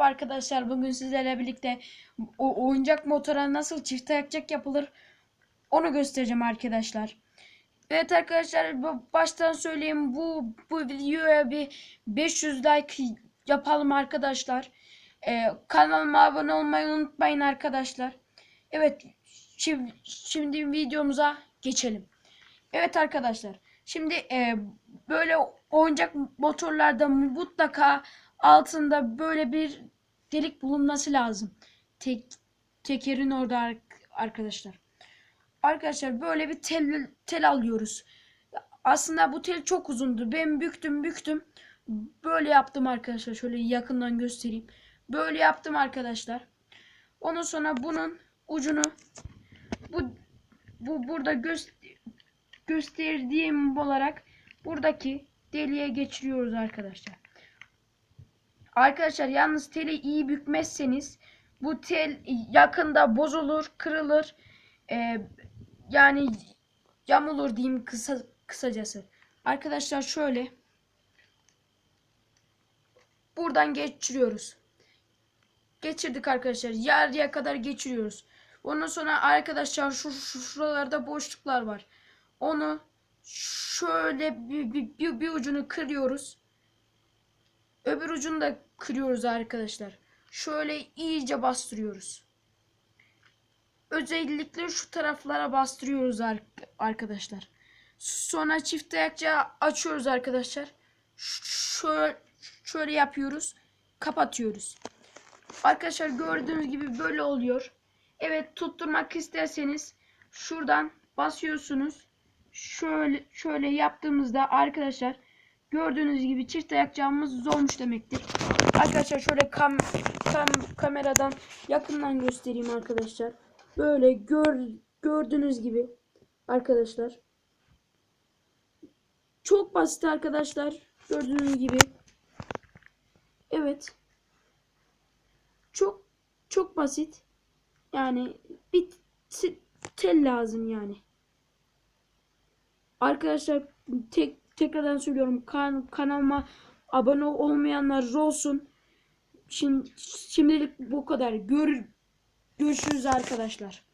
Merhaba arkadaşlar. Bugün sizlerle birlikte o oyuncak motora nasıl çift ayakçak yapılır onu göstereceğim arkadaşlar. Evet arkadaşlar baştan söyleyeyim bu bu videoya bir 500 like yapalım arkadaşlar. Ee, kanalıma abone olmayı unutmayın arkadaşlar. Evet şimdi, şimdi videomuza geçelim. Evet arkadaşlar. Şimdi e, böyle oyuncak motorlarda mutlaka altında böyle bir delik bulunması lazım. Tek, tekerin orada ar- arkadaşlar. Arkadaşlar böyle bir tel, tel alıyoruz. Aslında bu tel çok uzundu. Ben büktüm büktüm. Böyle yaptım arkadaşlar. Şöyle yakından göstereyim. Böyle yaptım arkadaşlar. Ondan sonra bunun ucunu bu bu burada göster gösterdiğim olarak buradaki deliğe geçiriyoruz arkadaşlar. Arkadaşlar yalnız teli iyi bükmezseniz bu tel yakında bozulur, kırılır. Ee, yani yamulur diyeyim kısa kısacası. Arkadaşlar şöyle buradan geçiriyoruz. Geçirdik arkadaşlar. Yarıya kadar geçiriyoruz. Ondan sonra arkadaşlar şu, şu şuralarda boşluklar var. Onu şöyle bir, bir, bir, bir ucunu kırıyoruz. Öbür ucunu da kırıyoruz arkadaşlar. Şöyle iyice bastırıyoruz. Özellikle şu taraflara bastırıyoruz ar- arkadaşlar. Sonra çift ayakça açıyoruz arkadaşlar. Şöyle, şöyle yapıyoruz. Kapatıyoruz. Arkadaşlar gördüğünüz gibi böyle oluyor. Evet tutturmak isterseniz şuradan basıyorsunuz. Şöyle şöyle yaptığımızda arkadaşlar gördüğünüz gibi çift ayakçağımız olmuş demektir. Arkadaşlar şöyle kam, kam kameradan yakından göstereyim arkadaşlar. Böyle gör, gördüğünüz gibi arkadaşlar. Çok basit arkadaşlar. Gördüğünüz gibi. Evet. Çok çok basit. Yani bir tel lazım yani. Arkadaşlar tek tekrardan söylüyorum kan kanalıma abone olmayanlar olsun. Şimdi şimdilik bu kadar. Gör görüşürüz arkadaşlar.